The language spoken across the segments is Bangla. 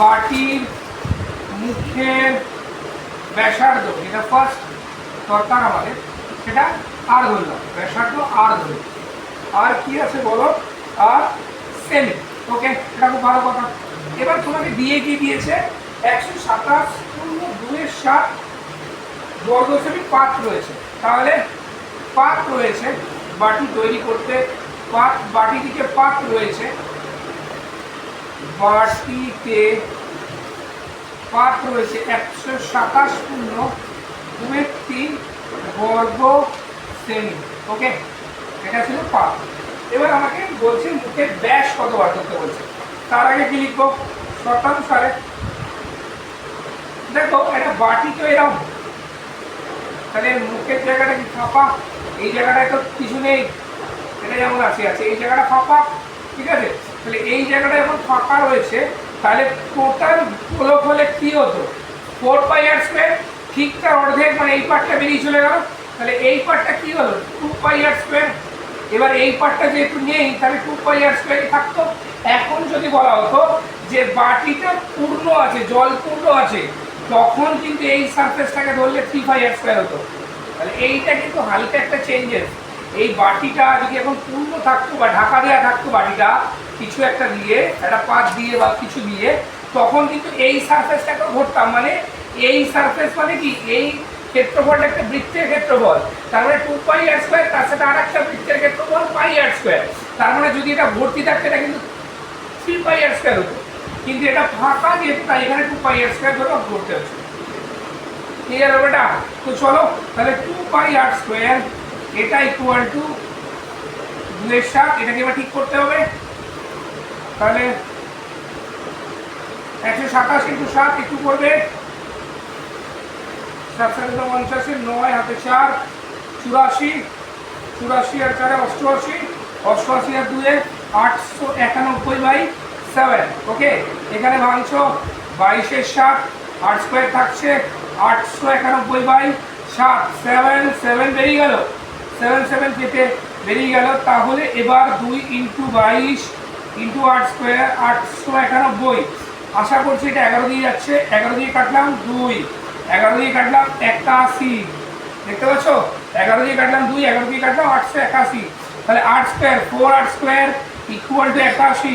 বাটির মুখের ব্যাসার্ধ, যেটা ফার্স্ট দরকার আমাদের, সেটা আর ধরলাম ব্যাসার্ধ আর ধরলাম আর কি আছে বলো? আর সেমি ওকে এটা খুব ভালো কথা। এবার তোমাকে দিয়ে কি দিয়েছে? একশো সাতাশ শূন্য দুয়ের সাত বর্গ সেমি পাত রয়েছে। তাহলে পাত রয়েছে, বাটি তৈরি করতে, পাত, বাটি দিকে পাত রয়েছে। বাটিতে পাত রয়েছে একশো সাতাশ শূন্য দুয়ের বর্গ সেমি ওকে? এটা ছিল পাত এবার আমাকে বলছে মুখের ব্যাস কত বার করতে বলছে তার আগে কি লিখব? শতাংশারে দেখো, একটা বাটি তো এরকম তাহলে মুখের জায়গাটা কি ফাঁপা? এই জায়গাটায় তো কিছু নেই। এটা যেমন আছে আছে। এই জায়গাটা ফাঁপা। ঠিক আছে? তাহলে এই জায়গাটা এখন ফাঁকা রয়েছে তাহলে টোটাল গোলক হলে কি হতো? ফোর পাই আর স্কোয়ার ঠিক তার অর্ধেক মানে এই পার্টটা বেরিয়ে চলে গেল। তাহলে এই পার্টটা কি হলো? টু পাই আর স্কোয়ার এবার এই পার্টটা যেহেতু নেই, তাহলে টু পাই আর স্কোয়ারই থাকতো। এখন যদি বলা হতো যে বাটিটা পূর্ণ আছে, জল পূর্ণ আছে, তখন কিন্তু এই সারফেসটাকে ধরলে থ্রি পাই আর স্কোয়ার হতো। তাহলে এইটা কিন্তু হালকা একটা চেঞ্জেস এই বাটিটা যদি এখন পূর্ণ থাকতো বা ঢাকা দেওয়া থাকতো বাটিটা, কিছু একটা দিয়ে, একটা পাত দিয়ে বা কিছু দিয়ে, তখন কিন্তু এই সারফেসটাকে ধরতাম মানে এই সারফেস মানে কি? এই ক্ষেত্রফলটা একটা বৃত্তের ক্ষেত্রফল। তার মানে টু পাই আর স্কোয়ার তার সাথে আর একটা বৃত্তের ক্ষেত্রফল পাই আর স্কোয়ার তার মানে যদি এটা ভর্তি থাকতো এটা কিন্তু থ্রি পাই আর স্কোয়ার হতো। কিন্তু এটা ফাঁকা যেহেতু, তাই এখানে টু পাই আর স্কোয়ার ধরে করতে হচ্ছে। ক্লিয়ার হবে এটা? তো চলো, তাহলে টু পাই আর স্কোয়ার এটা ইকুয়াল টু দুয়ের সাত, এটাকে এবার ঠিক করতে হবে। তাহলে একশো সাতাশ ইন্টু সাত একটু করবে। সাত সাত পঞ্চাশের নয় হাতে চার, চুরাশি চুরাশি আর চারে অষ্টআশি অষ্টআশি আর দুয়ে আটশো একানব্বই বাই সেভেন। ওকে? এখানে ভাঙছ বাইশের সাত আট স্কোয়ার থাকছে আটশো একানব্বই বাই সাত। সেভেন সেভেন বেরিয়ে গেল। সেভেন সেভেন কেটে বেরিয়ে গেল। তাহলে এবার দুই ইন্টু বাইশ ইন্টু আট স্কোয়ার আটশো একানব্বই। আশা করছি এটা এগারো দিয়ে যাচ্ছে। এগারো দিয়ে কাটলাম দুই। এগারো দিয়ে কাটলাম একাশি। দেখতে পাচ্ছ? এগারো দিয়ে কাটলাম দুই, এগারো দিয়ে কাটলাম আটশো একাশি। তাহলে আট স্কোয়ার ফোর আট স্কোয়ার ইকুয়াল টু একাশি।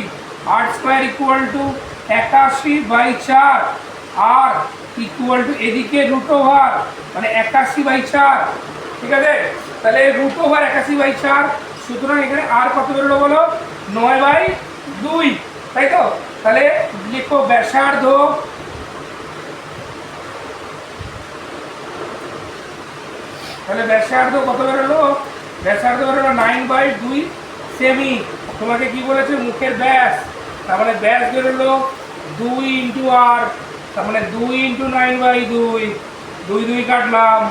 আট স্কোয়ার ইকুয়াল টু একাশি বাই চার। আর ইকুয়াল টু এদিকে রুট ওভার মানে একাশি বাই চার। ঠিক আছে? তাহলে রুট ওভার একাশি বাই চার, সুতরাং এখানে আর কত বেরোলো বলো? নয় বাই দুই, তাই তো? তাহলে লিখো ব্যাসার্ধ তাহলে ব্যাসার্ধ কত বেরোলো? ব্যাসার্ধ বেরোলো নাইন বাই দুই সেমি তোমাকে কি বলেছে? মুখের ব্যাস। তার মানে ব্যাস বেরোলো দুই ইন্টু আর তার মানে দুই ইন্টু নাইন বাই দুই। দুই দুই কাটলাম।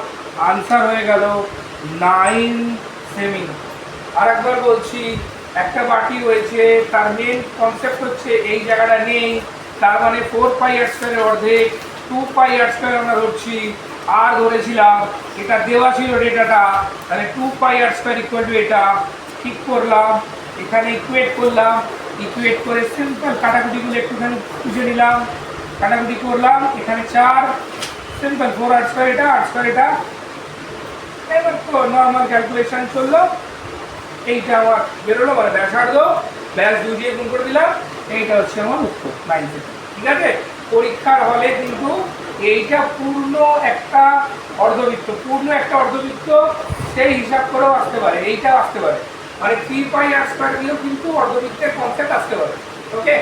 আনসার হয়ে গেল নাইন সেমি। আর একবার বলছি, একটা বাটি রয়েছে, তার মেন কনসেপ্ট হচ্ছে এই জায়গাটা নেই, তার মানে ফোর পাই আর অর্ধেক টু পাই আর স্কোয়ার আমরা ধরছি, আর ধরেছিলাম, এটা দেওয়া ছিল ডেটাটা, তাহলে two pi r square equal to এটা, ঠিক করলাম, এখানে ইকুয়েট করলাম ইকুয়েট করে সিম্পল কাটাকুটিগুলো একটুখানি খুঁজে নিলাম, কাটাকুটি করলাম, এখানে চার সিম্পল ফোর আর স্কোয়ার এটা আর স্কোয়ার এটা এবার তো নর্মাল ক্যালকুলেশন চলল। এইটা আমার বেরোলো মানে ব্যাসার্ধ ব্যাস দুই দিয়ে গুণ করে দিলাম। এইটা হচ্ছে আমার উত্তর নাইন ঠিক আছে? পরীক্ষার হলে কিন্তু এইটা পূর্ণ একটা অর্ধবৃত্ত, পূর্ণ একটা অর্ধবৃত্ত সেই হিসাব করেও আসতে পারে, এইটাও আসতে পারে। মানে থ্রি পাই স্কোয়ার দিয়েও কিন্তু অর্ধবৃত্তের কনসেপ্ট আসতে পারে। ওকে